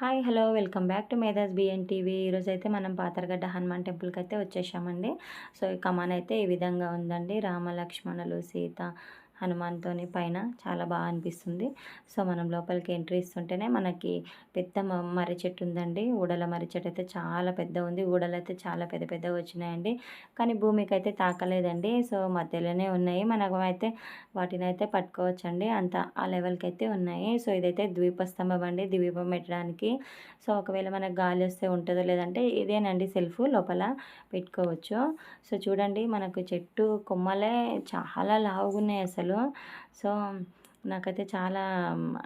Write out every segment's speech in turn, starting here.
Hi hello welcome back to Medhas BN TV. ఈరోజు అయితే మనం పాతరగడ్డ హనుమాన్ టెంపుల్కి అయితే వచ్చేసామండి. సో ఈ కమాన్ అయితే ఈ విధంగా ఉందండి. రామ లక్ష్మణులు సీత హనుమాన్తోని పైన చాలా బాగా అనిపిస్తుంది. సో మనం లోపలికి ఎంట్రీ ఇస్తుంటేనే మనకి పెద్ద మర్రి చెట్టు ఉందండి. ఊడల మర్రి చెట్టు అయితే చాలా పెద్ద ఉంది. ఊడలు అయితే చాలా పెద్ద పెద్దగా వచ్చినాయండి. కానీ భూమికి అయితే తాకలేదండి. సో మధ్యలోనే ఉన్నాయి. మనకు అయితే వాటిని అయితే పట్టుకోవచ్చండి. అంత ఆ లెవెల్కి అయితే ఉన్నాయి. సో ఇదైతే ద్వీపస్తంభం అండి. ద్వీపం పెట్టడానికి. సో ఒకవేళ మనకు గాలి వస్తే ఉంటుందో లేదంటే ఇదేనండి సెల్ఫ్ లోపల పెట్టుకోవచ్చు. సో చూడండి మనకు చెట్టు కొమ్మలే చాలా లావుగున్నాయి అసలు. సో నాకైతే చాలా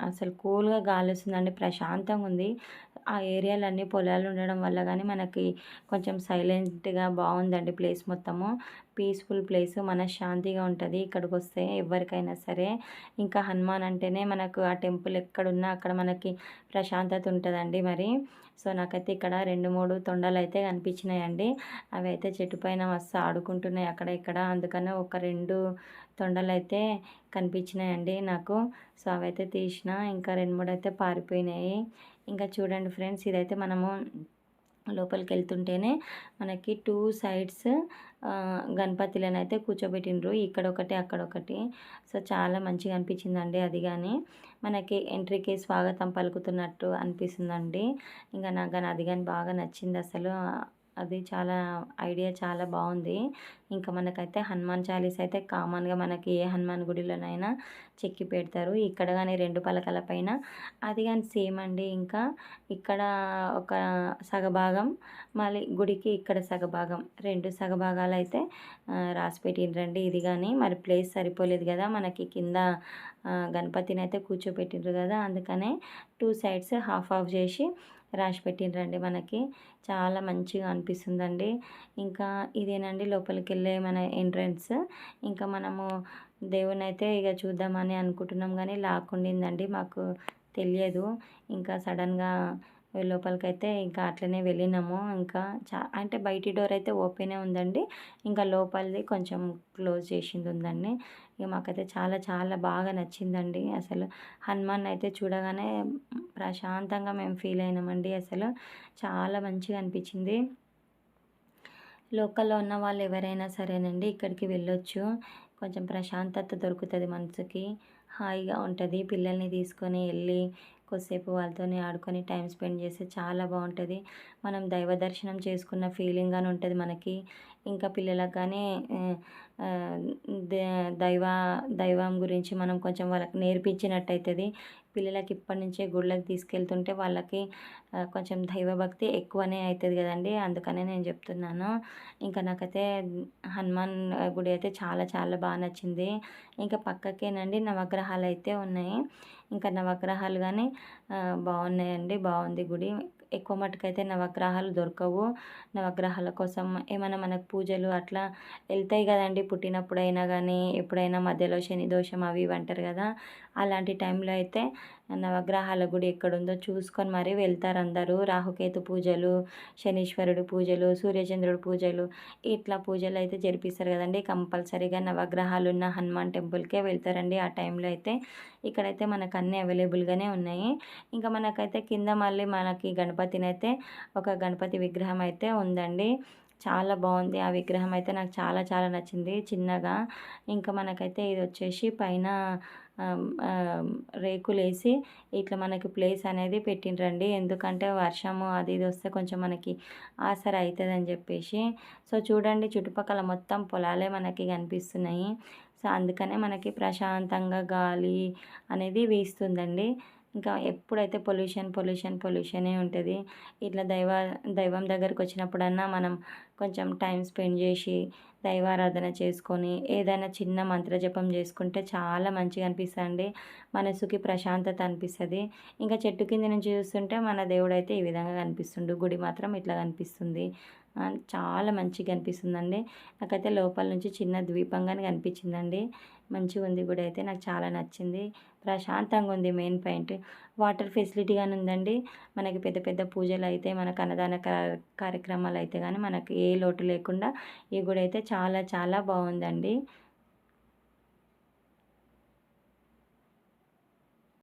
అసలు కూల్గా గాలి వస్తుందండి ప్రశాంతంగా ఉంది ఆ ఏరియాలన్నీ పొలాలు ఉండడం వల్ల కానీ మనకి కొంచెం సైలెంట్గా బాగుందండి ప్లేస్ మొత్తము. పీస్ఫుల్ ప్లేస్ మనశ్శాంతిగా ఉంటుంది ఇక్కడికి వస్తే ఎవరికైనా సరే. ఇంకా హనుమాన్ అంటేనే మనకు ఆ టెంపుల్ ఎక్కడున్నా అక్కడ మనకి ప్రశాంతత ఉంటుందండి మరి. సో నాకైతే ఇక్కడ రెండు మూడు తొండలు అయితే కనిపించినాయండి. అవి అయితే చెట్టు పైన మస్తు ఆడుకుంటున్నాయి అక్కడ ఇక్కడ. అందుకనే ఒక రెండు తొండలు అయితే కనిపించినాయండి నాకు. సో అవైతే తీసిన. ఇంకా రెండు మూడు అయితే పారిపోయినాయి. ఇంకా చూడండి ఫ్రెండ్స్ ఇదైతే మనము లోపలికి వెళ్తుంటేనే మనకి టూ సైడ్స్ గణపతిలను అయితే కూర్చోబెట్టిండ్రు. ఇక్కడ ఒకటి అక్కడ ఒకటి సో చాలా మంచిగా అనిపించిందండి అది కానీ మనకి ఎంట్రీకి స్వాగతం పలుకుతున్నట్టు అనిపిస్తుందండి. ఇంకా నాకు కానీ అది కానీ బాగా నచ్చింది అసలు అది చాలా ఐడియా చాలా బాగుంది. ఇంకా మనకైతే హనుమాన్ చాలీస్ అయితే కామన్గా మనకి ఏ హనుమాన్ గుడిలోనైనా చెక్కి పెడతారు. ఇక్కడ కానీ రెండు పలకల పైన. అది కానీ సేమ్ అండి. ఇంకా ఇక్కడ ఒక సగభాగం మళ్ళీ గుడికి ఇక్కడ సగభాగం రెండు సగభాగాలు అయితే రాసి పెట్టిండ్రండి. ఇది కానీ మరి ప్లేస్ సరిపోలేదు కదా మనకి కింద గణపతిని అయితే కూర్చోపెట్టిండ్రు కదా అందుకనే టూ సైడ్స్ హాఫ్ ఆఫ్ చేసి రాసి పెట్టిండ్రండి మనకి. చాలా మంచిగా అనిపిస్తుందండి. ఇంకా ఇదేనండి లోపలికి వెళ్ళే మన ఎంట్రన్స్. ఇంకా మనము దేవుని అయితే ఇక చూద్దామని అనుకుంటున్నాం కానీ లాక్కుండిందండి మాకు తెలియదు. ఇంకా సడన్గా లోపలికైతే ఇంకా అట్లనే వెళ్ళినాము. ఇంకా చా అంటే బయటి డోర్ అయితే ఓపెనే ఉందండి. ఇంకా లోపలిది కొంచెం క్లోజ్ చేసింది ఉందండి ఇక మాకైతే చాలా చాలా బాగా నచ్చిందండి. అసలు హనుమాన్ అయితే చూడగానే ప్రశాంతంగా మేము ఫీల్ అయినామండి అసలు. చాలా మంచిగా అనిపించింది. లోకల్లో ఉన్న వాళ్ళు ఎవరైనా సరేనండి ఇక్కడికి వెళ్ళొచ్చు. కొంచెం ప్రశాంతత దొరుకుతుంది మనసుకి. హాయిగా ఉంటుంది. పిల్లల్ని తీసుకొని వెళ్ళి కొద్దిసేపు వాళ్ళతోనే ఆడుకొని టైం స్పెండ్ చేస్తే చాలా బాగుంటుంది. మనం దైవ దర్శనం చేసుకున్న ఫీలింగ్ అని ఉంటుంది మనకి. ఇంకా పిల్లలకు కానీ దైవ దైవం గురించి మనం కొంచెం వాళ్ళకి నేర్పించినట్టు అవుతుంది పిల్లలకి ఇప్పటి నుంచే గుళ్ళకి తీసుకెళ్తుంటే వాళ్ళకి కొంచెం దైవభక్తి ఎక్కువనే అవుతుంది కదండి. అందుకనే నేను చెప్తున్నాను. ఇంకా నాకైతే హనుమాన్ గుడి అయితే చాలా చాలా బాగా నచ్చింది. ఇంకా పక్కకేనండి నవగ్రహాలు అయితే ఉన్నాయి. ఇంకా నవగ్రహాలు కానీ బాగున్నాయండి. బాగుంది గుడి. ఎక్కువ మటుకైతే నవగ్రహాలు దొరకవు. నవగ్రహాల కోసం ఏమైనా మనకు పూజలు అట్లా వెళ్తాయి కదండి పుట్టినప్పుడైనా కానీ ఎప్పుడైనా మధ్యలో శని దోషం అవి ఇవి అంటారు కదా అలాంటి టైంలో అయితే నవగ్రహాల గుడి ఎక్కడుందో చూసుకొని మరీ వెళ్తారు అందరూ. రాహుకేతు పూజలు శనీశ్వరుడు పూజలు సూర్యచంద్రుడు పూజలు ఇట్లా పూజలు అయితే జరిపిస్తారు కదండి. కంపల్సరీగా నవగ్రహాలు ఉన్న హనుమాన్ టెంపుల్కే వెళ్తారండి ఆ టైంలో అయితే. ఇక్కడైతే మనకు అన్నీ అవైలబుల్గానే ఉన్నాయి. ఇంకా మనకైతే కింద మళ్ళీ మనకి గణపతి గణపతిని అయితే ఒక గణపతి విగ్రహం అయితే ఉందండి. చాలా బాగుంది. ఆ విగ్రహం అయితే నాకు చాలా చాలా నచ్చింది చిన్నగా. ఇంకా మనకైతే ఇది వచ్చేసి పైన రేకులేసి ఇట్లా మనకి ప్లేస్ అనేది పెట్టిండ్రండి. ఎందుకంటే వర్షము అది ఇది వస్తే కొంచెం మనకి ఆసర అవుతుంది అని చెప్పేసి. సో చూడండి చుట్టుపక్కల మొత్తం పొలాలే మనకి కనిపిస్తున్నాయి. సో అందుకనే మనకి ప్రశాంతంగా గాలి అనేది వీస్తుందండి. ఇంకా ఎప్పుడైతే పొల్యూషన్ పొల్యూషన్ పొల్యూషనే ఉంటుంది ఇట్లా దైవ దైవం దగ్గరికి వచ్చినప్పుడన్నా మనం కొంచెం టైం స్పెండ్ చేసి దైవారాధన చేసుకొని ఏదైనా చిన్న మంత్రజపం చేసుకుంటే చాలా మంచిగా అనిపిస్తుంది మనసుకి ప్రశాంతత అనిపిస్తుంది. ఇంకా చెట్టు కింద నుంచి చూస్తుంటే మన దేవుడు అయితే ఈ విధంగా కనిపిస్తుండు. గుడి మాత్రం ఇట్లా కనిపిస్తుంది. చాలా మంచిగా అనిపిస్తుందండి. నాకైతే లోపల నుంచి చిన్న ద్వీపంగానే కనిపించిందండి. మంచిగా ఉంది గుడి అయితే నాకు చాలా నచ్చింది. ప్రశాంతంగా ఉంది మెయిన్ పాయింట్. వాటర్ ఫెసిలిటీ కానీ ఉందండి. మనకి పెద్ద పెద్ద పూజలు అయితే మనకు అన్నదాన కార్యక్రమాలు అయితే కానీ మనకి ఏ లోటు లేకుండా ఈ గుడి అయితే చాలా చాలా బాగుందండి.